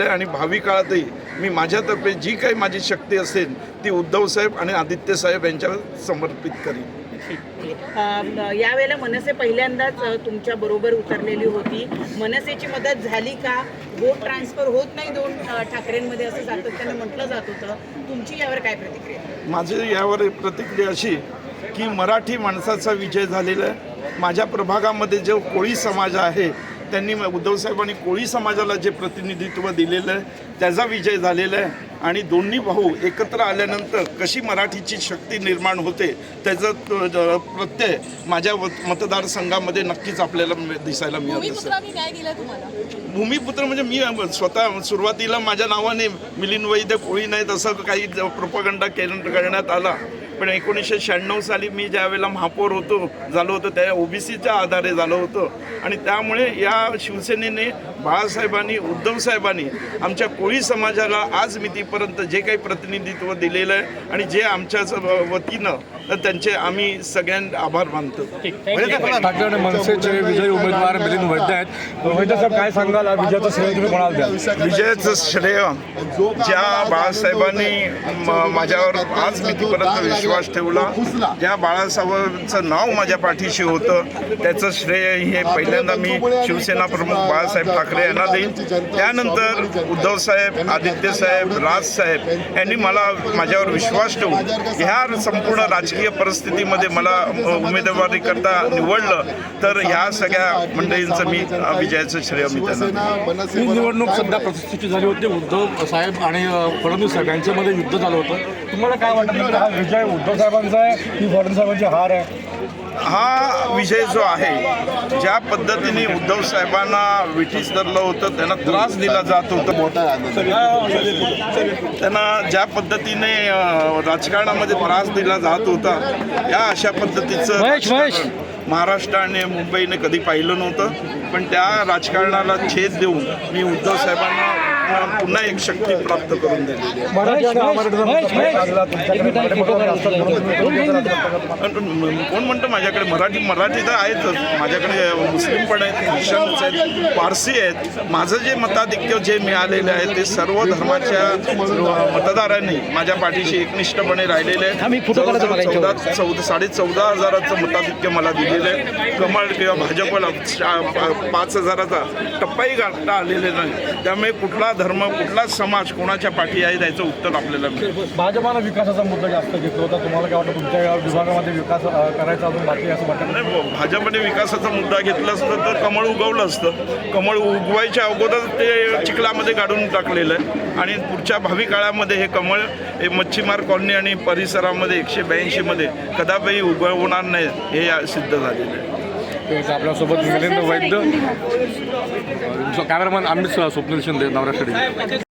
आहे आणि भावी काळातही मी माझ्यातर्फे जी काही माझी शक्ती असेल ती उद्धवसाहेब आणि आदित्यसाहेब यांच्यावर समर्पित करीन. यावेळेला मनसे पहिल्यांदाच तुमच्या बरोबर उतरलेली होती. मनसेची मदत झाली का? वोट ट्रान्सफर होत नाही दोन ठाकरेंमध्ये असं सातत्यानं म्हटलं जात होतं. तुमची यावर काय प्रतिक्रिया माझी यावर प्रतिक्रिया अशी की मराठी माणसाचा विजय झालेला आहे. माझ्या प्रभागामध्ये जो कोळी समाज आहे त्यांनी उद्धवसाहेबांनी कोळी समाजाला जे प्रतिनिधित्व दिलेलं आहे त्याचा विजय झालेला आहे. आणि दोन्ही भाऊ एकत्र आल्यानंतर कशी मराठीची शक्ती निर्माण होते त्याचा प्रत्यय माझ्या मतदारसंघामध्ये नक्कीच आपल्याला दिसायला मिळत असेल. भूमिपुत्र म्हणजे मी स्वतः सुरुवातीला माझ्या नावाने मिलिंद वैद्य कोळी नाहीत असं काही प्रोपगंडा करण्यात आला. पण एकोणीसशे शहाण्णव साली मी ज्या वेळेला महापौर होतो झालो होतो त्या ओबीसीच्या आधारे झालो होतो. आणि त्यामुळे या शिवसेनेने बाळासाहेबांनी उद्धवसाहेबांनी आमच्या कोळी समाजाला आज मितीपर्यंत जे काही प्रतिनिधित्व दिलेलं आहे आणि जे आमच्या वतीनं तर त्यांचे आम्ही सगळ्यांचे आभार मानतो. ठाकरे आणि मनसेचे विजयी उमेदवार मिलिंद वैद्य आहेत. वैद्य साहेब काय सांगाल? विजयाचं श्रेय तुम्ही कोणाला द्याल? विजयाचं श्रेय ज्या बाळासाहेबांनी म- माझ्यावर आज मितीपर्यंत विश्वास ठेवला ज्या बाळासाहेबांचं नाव माझ्या पाठीशी होतं त्याचं श्रेय हे पहिल्यांदा मी शिवसेना प्रमुख बाळासाहेब ठाकरे यांना देईन. त्यानंतर उद्धवसाहेब आदित्यसाहेब राजसाहेब यांनी मला माझ्यावर विश्वास ठेवून ह्या संपूर्ण राजकीय परिस्थितीमध्ये मला उमेदवारी करता निवडलं तर ह्या सगळ्या मंडळींचं मी विजयाचं श्रेय मी त्यांना. ही निवडणूक सध्या प्रतिष्ठित झाली होती उद्धव साहेब आणि फडणवीस साहेब यांच्यामध्ये युद्ध झालं होतं. तुम्हाला काय वाटतं? हा विजय उद्धव साहेबांचा आहे की फडणवीस साहेबांची हार आहे? हा विषय जो आहे ज्या पद्धतीने उद्धव साहेबांना विठीस धरलं होतं त्यांना त्रास दिला जात होता. त्यांना ज्या पद्धतीने राजकारणामध्ये त्रास दिला जात होता या अशा पद्धतीचं राजकारण महाराष्ट्र आणि मुंबईने कधी पाहिलं नव्हतं. पण त्या राजकारणाला छेद देऊन मी उद्धव साहेबांना पुन्हा- एक शक्ती प्राप्त करून दिलेली आहे. मराठी आणि अमराठीचा मुद्दा लागला. तुमच्याकडे मराठी मतदार असतात म्हणून तुम्ही तो विजयाचा राजकारणात करता. पण- पण कोण म्हणतं माझ्याकडे? मराठी मराठी तर आहेतच माझ्याकडे मुस्लिम पण आहेत ख्रिश्चन्स आहेत पारसी आहेत. माझं जे मताधिक्य जे मिळालेलं आहे ते सर्व धर्माच्या मतदारांनी माझ्या पाठीशी एकनिष्ठपणे राहिलेले आहेत. चौदा चौदा साडे चौदा हजाराचं मताधिक्य मला दिलेलं आहे. कमळ किंवा भाजपला पाच हजाराचा टप्पाही गाठता आलेले नाही. त्यामुळे कुठला धर्म कुठला समाज कोणाच्या पाठी आहे त्याचं उत्तर आपल्याला मिळेल. भाजपानं विकासाचा मुद्दा जास्त घेतला होता. तुम्हाला काय वाटतं तुमच्या विभागामध्ये विकास करायचा अजून बाकी असं वाटतं? नाही भाजपने विकासाचा मुद्दा घेतला असतं तर कमळ उगवलं असतं. कमळ उगवायच्या अगोदर ते चिखलामध्ये काढून टाकलेलं आहे. आणि पुढच्या भावी काळामध्ये हे कमळ हे मच्छीमार कॉलनी आणि परिसरामध्ये एकशे ब्याऐंशीमध्ये कदापि उगवणार नाही हे सिद्ध झालेलं आहे. तेच आपल्यासोबत मिलिंद वैद्य. कॅमेरामॅन अमित स्वप्नील शिंदे नवराष्ट्र